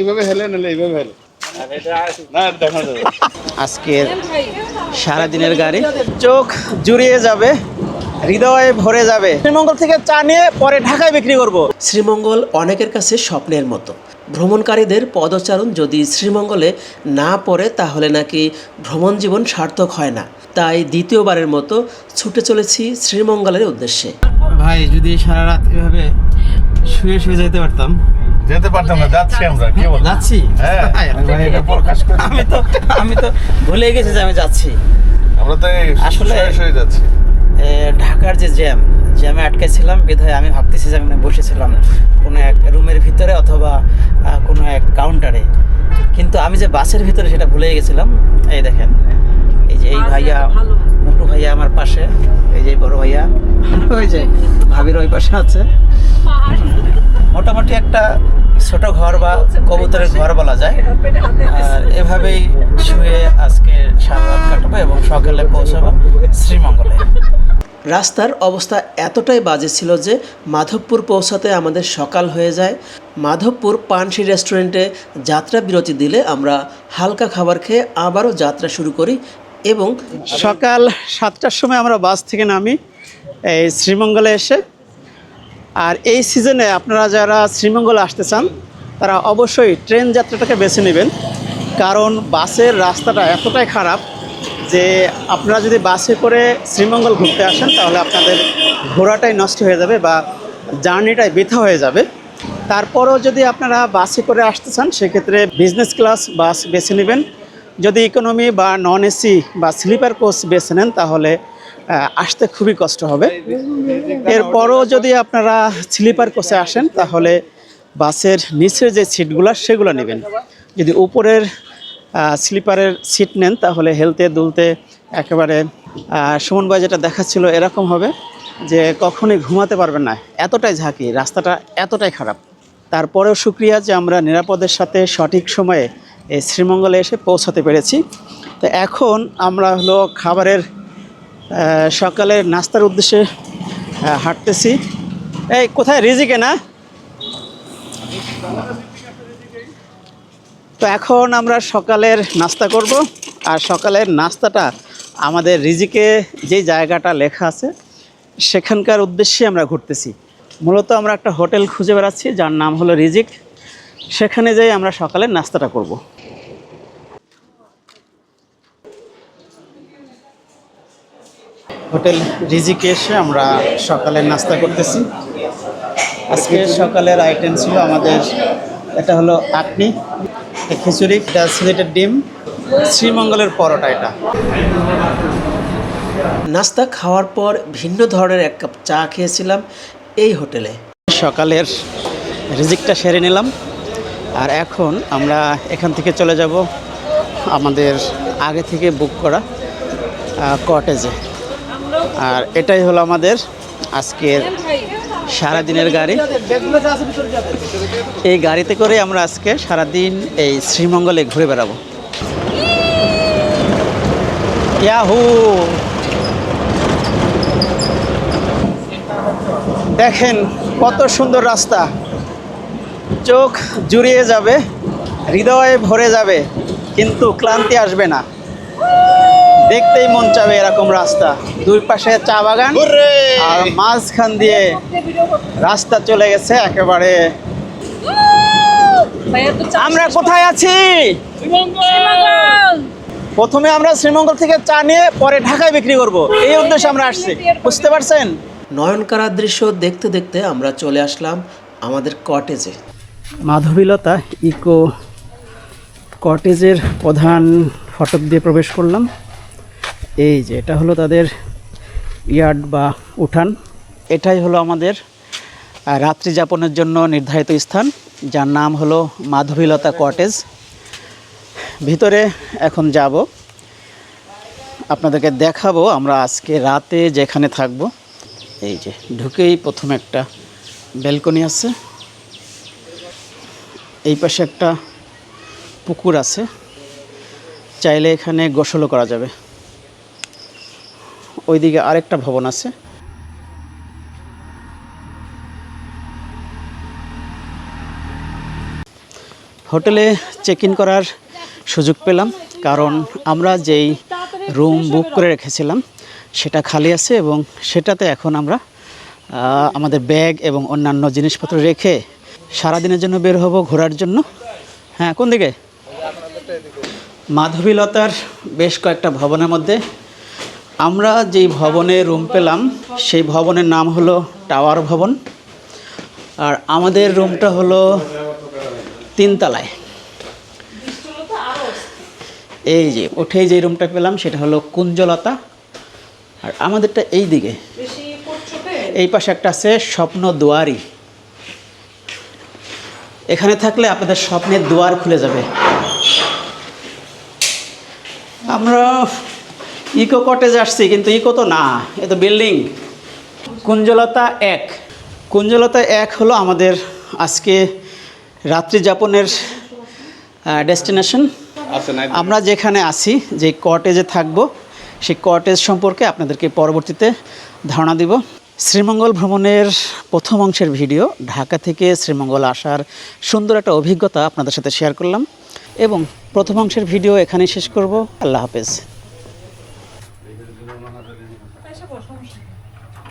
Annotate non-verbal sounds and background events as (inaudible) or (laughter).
এইভাবে হেলে নাহলে এইভাবে হেলে। না দেখা যাবে আজকের সারাদিনের গাড়ি। চোখ জুড়িয়ে যাবে হৃদয়ে ভরে যাবে। শ্রীমঙ্গল থেকে চা নিয়ে পরে ঢাকায় বিক্রি করব। শ্রীমঙ্গল অনেকের কাছে স্বপ্নের মতো। ভ্রমণকারীদের পদচারণ যদি শ্রীমঙ্গলে না পড়ে তাহলে নাকি ভ্রমণ জীবন সার্থক হয় না। তাই দ্বিতীয়বারের মতো ছুটে চলেছি শ্রীমঙ্গলের উদ্দেশ্যে। ভাই যদি সারা রাত এভাবে শুয়ে শুয়ে যেতে পারতাম যেতে পারতাম না যাচ্ছি আমরা কি বল? যাচ্ছি? হ্যাঁ। এটা প্রকাশ করে আমি তো আমি তো ভুলে গেছি যে আমি যাচ্ছি। আমরা তো আসলে- যাচ্ছি। ঢাকার যে জ্যাম জ্যামে আটকেছিলাম বিধায় আমি ভাবতেছি যে আমি বসেছিলাম কোনো এক রুমের ভিতরে অথবা কোনো এক কাউন্টারে কিন্তু আমি যে বাসের ভিতরে সেটা ভুলে গেছিলাম এই দেখেন এই যে এই ভাইয়া ভাইয়া আমার পাশে। এই যে বড় ভাইয়া। (laughs) ওই যে ভাবির ওই পাশে আছে। মোটামুটি একটা ছোট ঘর বা কবুতরের ঘর বলা যায়। আর এভাবেই শুয়ে আজকে সারা রাত এবং সকালে পৌঁছাবো শ্রীমঙ্গলে। রাস্তার অবস্থা এতটাই বাজে ছিল যে মাধবপুর পৌঁছাতে আমাদের সকাল হয়ে যায়। মাধবপুর পানসি রেস্টুরেন্টে যাত্রা বিরতি দিলে আমরা হালকা খাবার খেয়ে আবারও যাত্রা শুরু করি এবং সকাল সাতটার সময় আমরা বাস থেকে নামি এই শ্রীমঙ্গলে এসে। আর এই সিজনে আপনারা যারা শ্রীমঙ্গলে আসতে চান, তারা অবশ্যই ট্রেন যাত্রাটাকে বেছে নেবেন। কারণ বাসের রাস্তাটা এতটাই খারাপ যে আপনারা যদি বাসে করে শ্রীমঙ্গল ঘুরতে আসেন, তাহলে আপনাদের ঘোরাটাই নষ্ট হয়ে যাবে বা জার্নিটাই বৃথা হয়ে যাবে। তারপরও যদি আপনারা বাসে করে আসতে চান, সেক্ষেত্রে বিজনেস ক্লাস বাস বেছে নেবেন। যদি ইকোনমি বা নন এসি বা স্লিপার কোচ বেছে নেন, তাহলে আসতে খুবই কষ্ট হবে। এরপরও যদি আপনারা স্লিপার কোচে আসেন, তাহলে বাসের নিচের যে সিটগুলো সেগুলো নেবেন। যদি উপরের স্লিপারের সিট নেন, তাহলে হেলতে দুলতে একেবারে সুমন যেটা দেখাচ্ছিল, এরকম হবে যে কখনোই ঘুমাতে পারবেন না। এতটাই ঝাঁকি, রাস্তাটা এতটাই খারাপ। তারপরেও শুক্রিয়া যে আমরা নিরাপদের সাথে সঠিক সময়ে এই শ্রীমঙ্গলে এসে পৌঁছাতে পেরেছি। তো এখন আমরা হলো খাবারের সকালের নাস্তার উদ্দেশ্যে হাঁটতেছি। এই, কোথায়? রিজিকে না? তো এখন আমরা সকালের নাস্তা করব। আর সকালের নাস্তাটা আমাদের রিজিকে যে জায়গাটা লেখা আছে, সেখানকার উদ্দেশ্যে আমরা ঘুরতেছি। মূলত আমরা একটা হোটেল খুঁজে বেড়াচ্ছি, যার নাম হলো রিজিক। সেখানে যাই আমরা সকালের নাস্তাটা করব। হোটেল রিজিকে এসে আমরা সকালের নাস্তা করতেছি। আজকে সকালের আইটেম ছিল আমাদের এটা হলো আপনি খিচুড়ি এটা সিলেটের ডিম শ্রীমঙ্গলের পরোটা এটা। নাস্তা খাওয়ার পর ভিন্ন ধরনের এক কাপ চা খেয়েছিলাম এই হোটেলে। সকালের রিজিকটা সেরে নিলাম। আর এখন আমরা এখান থেকে চলে যাব আমাদের আগে থেকে বুক করা কটেজে আর এটাই হলো আমাদের আজকের সারাদিনের গাড়ি। এই গাড়িতে করে আমরা আজকে সারাদিন এই শ্রীমঙ্গলে ঘুরে বেড়াবো। ইয়াহু! দেখেন কত সুন্দর রাস্তা। চোখ জুড়িয়ে যাবে, হৃদয়ে ভরে যাবে, কিন্তু ক্লান্তি আসবে না। দেখতেই মন চাবে এরকম রাস্তা। দুই পাশে চা বাগান আর মাঝখান দিয়ে রাস্তা চলে গেছে একেবারে। আমরা কোথায় আছি? প্রথমে আমরা শ্রীমঙ্গল থেকে চা নিয়ে পরে ঢাকায় বিক্রি করব। এই উদ্দেশ্যে আমরা আসছি। বুঝতে পারছেন? নয়নকারা দৃশ্য দেখতে দেখতে আমরা চলে আসলাম আমাদের কটেজে মাধবীলতা ইকো কটেজের প্রধান ফটক দিয়ে প্রবেশ করলাম। এই যে, এটা হলো তাদের ইয়ার্ড বা উঠান। এটাই হলো আমাদের রাত্রি যাপনের জন্য নির্ধারিত স্থান, যার নাম হলো মাধবীলতা কটেজ। ভিতরে এখন যাব। আপনাদেরকে দেখাবো আমরা আজকে রাতে যেখানে থাকব। এই যে, ঢুকেই প্রথমে একটা ব্যালকনি আছে। এই পাশে একটা পুকুর আছে। চাইলে এখানে গোসলও করা যাবে। ওইদিকে আরেকটা ভবন আছে। হোটেলে চেক ইন করার সুযোগ পেলাম, কারণ আমরা যেই রুম বুক করে রেখেছিলাম, সেটা খালি আছে এবং সেটাতে এখন আমরা আমাদের ব্যাগ এবং অন্যান্য জিনিসপত্র রেখে সারাদিনের জন্য বের হব ঘোরার জন্য। হ্যাঁ কোন দিকে? মাধবীলতার বেশ কয়েকটা ভবনের মধ্যে আমরা যেই ভবনে রুম পেলাম, সেই ভবনের নাম হলো টাওয়ার ভবন। আর আমাদের রুমটা হলো তিনতলায়। এই যে, উঠেই যে রুমটা পেলাম, সেটা হলো কুঞ্জলতা। আর আমাদেরটা এই দিকে এই পাশে একটা আছে স্বপ্ন দুয়ারি। এখানে থাকলে আপনাদের স্বপ্নের দুয়ার খুলে যাবে। আমরা ইকো কটেজ আসছি কিন্তু ইকো তো না এ তো বিল্ডিং। কুঞ্জলতা এক। কুঞ্জলতা এক হলো আমাদের আজকে রাত্রি যাপনের ডেস্টিনেশন। আমরা যেখানে আছি যে কটেজে থাকব সেই কটেজ সম্পর্কে আপনাদেরকে পরবর্তীতে ধারণা দিব। শ্রীমঙ্গল ভ্রমণের প্রথম অংশের ভিডিও ঢাকা থেকে শ্রীমঙ্গল আসার সুন্দর একটা অভিজ্ঞতা আপনাদের সাথে শেয়ার করলাম। এবং প্রথম অংশের ভিডিও এখানেই শেষ করব। আল্লাহ হাফেজ।